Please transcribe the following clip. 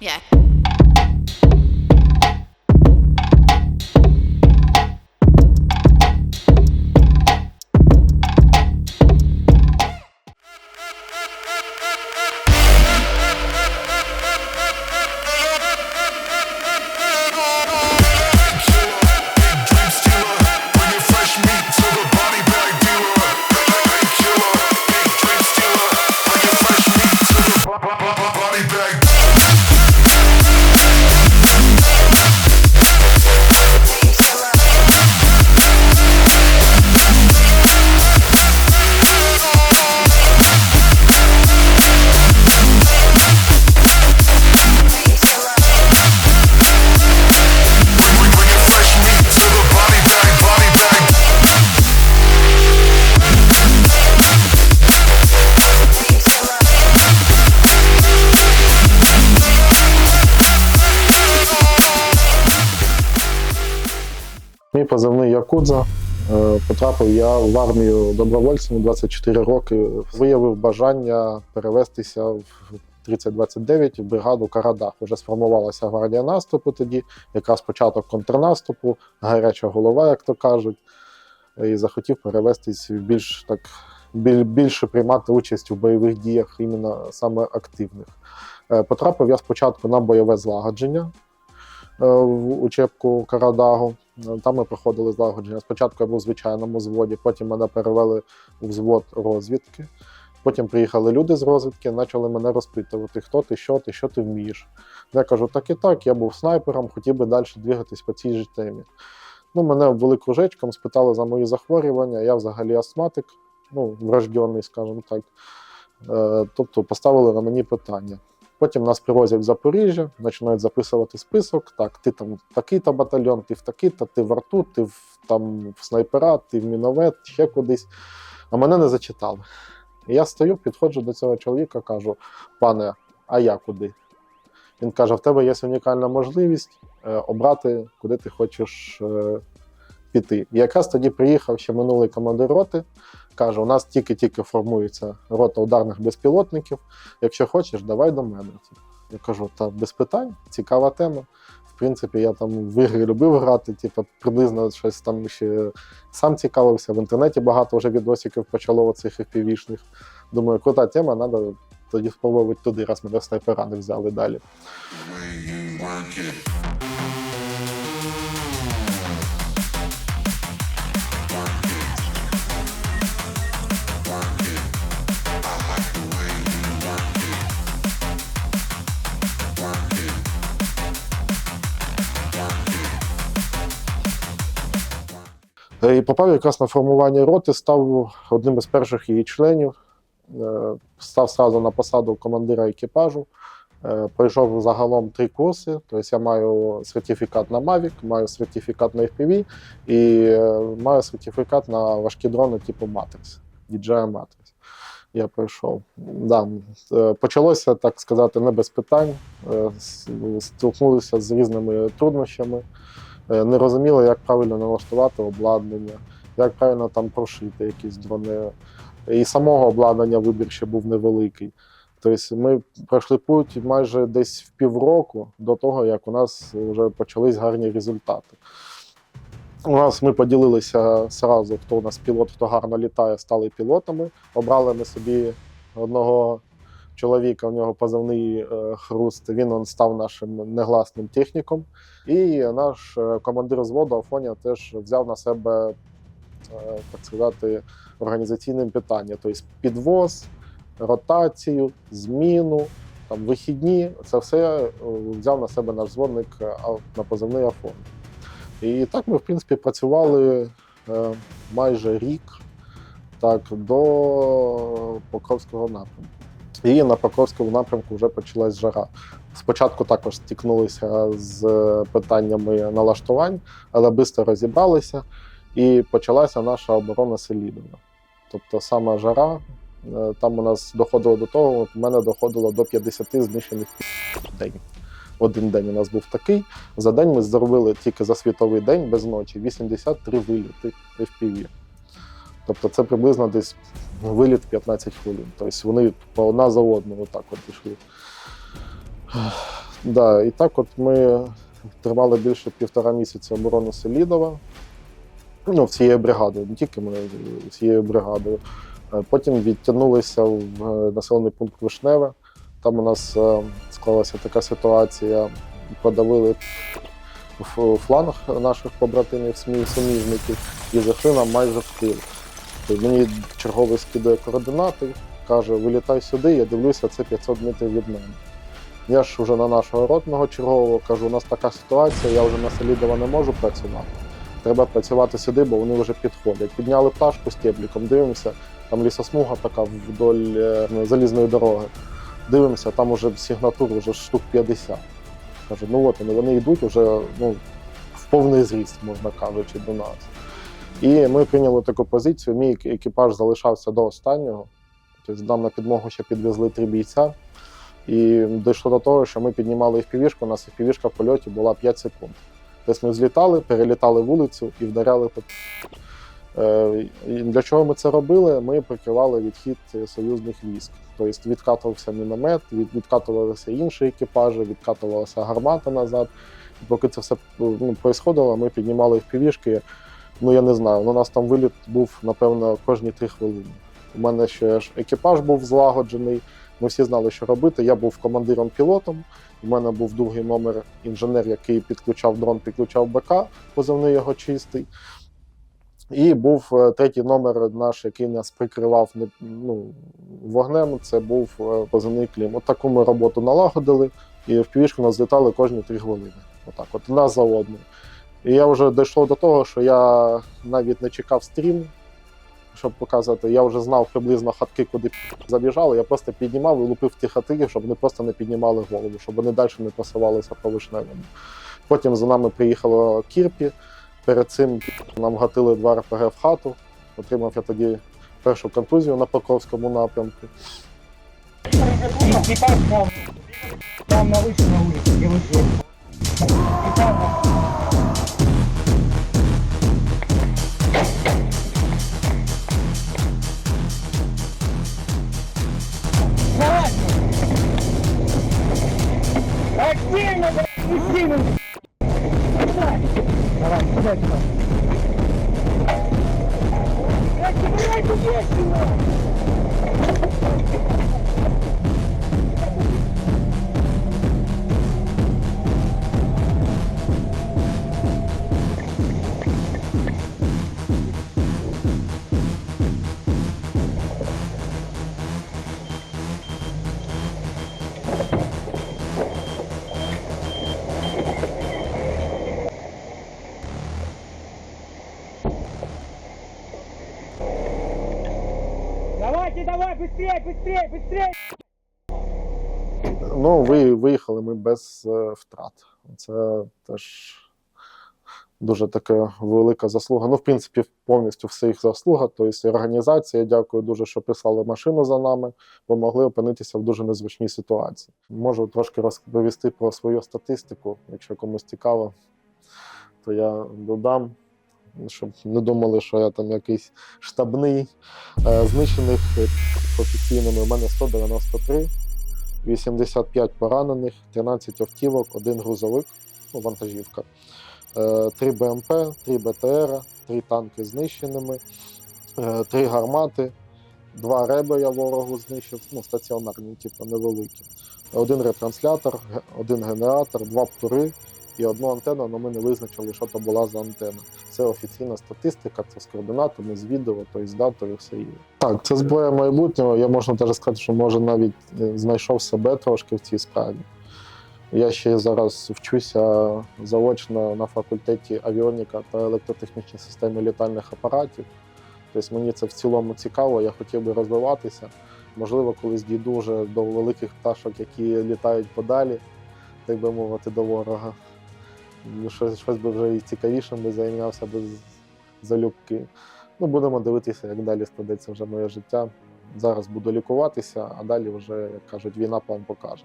Yeah. Мій позивний Якудза. Е, Потрапив я в армію добровольцем 24 роки. Виявив бажання перевестися в 3029 в бригаду Карадах. Уже сформувалася гвардія наступу тоді, якраз початок контрнаступу, гаряча голова, як то кажуть. І захотів перевестись в більш так біль- більше приймати участь у бойових діях, іменно саме активних. Е, Потрапив я спочатку на бойове злагодження е, в учебку Карадагу. Там ми проходили злагодження. Спочатку я був в звичайному взводі, потім мене перевели у взвод розвідки. Потім приїхали люди з розвідки, почали мене розпитувати, хто ти, що ти, що ти вмієш. Я кажу, так і так, я був снайпером, хотів би далі двигатись по цій же темі. Ну, мене обвели кружечком, спитали за мої захворювання. Я взагалі астматик, ну, врожденний, скажімо так. Е, тобто поставили на мені питання. Потім нас привозять в Запоріжжя, починають записувати список. Так, ти там такий-то батальйон, ти в такий-то, ти в арту, ти в, там в снайпера, ти в міномет, ще кудись. А мене не зачитали. І я стою, підходжу до цього чоловіка, кажу: пане, а я куди? Він каже: в тебе є унікальна можливість е, обрати, куди ти хочеш е, піти. І якраз тоді приїхав ще минулий командир роти. Каже: у нас тільки-тільки формується рота ударних безпілотників. Якщо хочеш, давай до мене. Я кажу, та без питань, цікава тема. В принципі, я там в ігри любив грати, типу, приблизно щось там ще сам цікавився. В інтернеті багато вже відосиків почало оцих FPV-шних. Думаю, крута тема, треба тоді спробувати туди, раз мене снайпера не взяли далі. І попав якраз на формування роти, став одним із перших її членів. Е, Став сразу на посаду командира екіпажу. Е, Пройшов загалом три курси. Тобто я маю сертифікат на Mavic, маю сертифікат на FPV і е, маю сертифікат на важкі дрони типу Matrix, DJI Matrix. Я пройшов. Да. е, Почалося, так сказати, не без питань. Е, Столкнулися з різними труднощами. Е, не розуміли, як правильно налаштувати обладнання, як правильно там прошити якісь дрони. І самого обладнання вибір ще був невеликий. Тобто ми пройшли путь майже десь в півроку до того, як у нас вже почались гарні результати. У нас ми поділилися зразу, хто у нас пілот, хто гарно літає, стали пілотами. Обрали ми собі одного чоловіка, у нього позивний е, хруст. Він он став нашим негласним техніком. І наш е, командир зводу Афоня теж взяв на себе, е, так сказати, організаційним питання, тобто підвоз, ротацію, зміну, там, вихідні. Це все взяв на себе наш зводник на позивний Афон. І так ми, в принципі, працювали майже рік так, до Покровського напрямку. І на Покровському напрямку вже почалась жара. Спочатку також стикнулися з питаннями налаштувань, але швидко розібралися, і почалася наша оборона Селідова. Тобто сама жара, е, там у нас доходило до того, у мене доходило до 50 знищених день. Один день у нас був такий. За день ми зробили тільки за світовий день без ночі 83 виліти FPV. Тобто це приблизно десь виліт 15 хвилин. Тобто вони по одна за одну отак от пішли. Да, і так от ми тримали більше півтора місяця оборону Селідова. Ну, всією бригадою, не тільки ми, всією бригадою. Е, Потім відтягнулися в е, населений пункт Вишневе. Там у нас е, склалася така ситуація, подавили фланг наших побратимів, суміжників, і зайшли нам майже в тил. Тобто Мені черговий скидає координати, каже, вилітай сюди, я дивлюся, це 500 метрів від мене. Я ж вже на нашого ротного чергового кажу, у нас така ситуація, я вже на Селідова не можу працювати. Треба працювати сюди, бо вони вже підходять. Підняли пташку з тепліком, дивимося, там лісосмуга така вдоль е, залізної дороги. Дивимося, там уже сигнатур вже штук 50. Каже, ну от вони, вони йдуть уже ну, в повний зріст, можна кажучи, до нас. І ми прийняли таку позицію. Мій екіпаж залишався до останнього. Тобто нам на підмогу ще підвезли три бійця. І дійшло до того, що ми піднімали їх півішку, у нас півішка в польоті була 5 секунд. Тобто ми злітали, перелітали вулицю і вдаряли по. Е, Для чого ми це робили? Ми прикривали відхід союзних військ. Тобто відкатувався міномет, від- відкатувалися інші екіпажі, відкатувалася гармата назад. І поки це все ну, происходило, ми піднімали їх півішки. Ну я не знаю. У нас там виліт був, напевно, кожні три хвилини. У мене ще ж екіпаж був злагоджений. Ми всі знали, що робити. Я був командиром-пілотом. У мене був другий номер інженер, який підключав дрон, підключав БК, позивний його чистий. І був е, третій номер наш, який нас прикривав ну, вогнем. Це був е, позивний клім. От таку ми роботу налагодили, і в півішку нас злітали кожні три хвилини. Отак, от одна за одною. І я вже дійшло до того, що я навіть не чекав стрім, щоб показати. Я вже знав приблизно хатки, куди забіжали. Я просто піднімав і лупив ті хати, щоб вони просто не піднімали голову, щоб вони далі не посувалися по вишневому. Потім за нами приїхало Кірпі. Перед цим нам гатили два РПГ в хату. Отримав я тоді першу контузію на Покровському напрямку. Экипаж там, там на выше на улице, где вы Отдельно, блядь, отдельно! Давай, давай, сюда, сюда. Блядь, блядь, блядь, Давайте, давай, быстрее, быстрее, быстрее! Ну, ви, виїхали ми без е, втрат. Це теж дуже така велика заслуга. Ну, в принципі, повністю все їх заслуга. Тобто і організація, дякую дуже, що прислали машину за нами, бо могли опинитися в дуже незвичній ситуації. Можу трошки розповісти про свою статистику, якщо комусь цікаво, то я додам. Щоб не думали, що я там якийсь штабний. Е, Знищених е, офіційними у мене 193, 85 поранених, 13 автівок, один грузовик, ну, вантажівка, 3 БМП, 3 БТР, 3 танки знищеними, 3 гармати, 2 реби я ворогу знищив, ну, стаціонарні, типу невеликі. Один ретранслятор, один генератор, два птури і одну антенну, але ми не визначили, що то була за антенна. Це офіційна статистика, це з координатами, з відео, тобто з датою, все є. Так, це зброя майбутнього. Я можна навіть сказати, що може навіть е, знайшов себе трошки в цій справі. Я ще зараз вчуся заочно на факультеті авіоніка та електротехнічні системи літальних апаратів. Тобто мені це в цілому цікаво, я хотів би розвиватися. Можливо, колись дійду вже до великих пташок, які літають подалі, так би мовити, до ворога. Ну, Щось, щось би вже і цікавішим би займався без залюбки. Ну, будемо дивитися, як далі складеться вже моє життя. Зараз буду лікуватися, а далі вже, як кажуть, війна план покаже.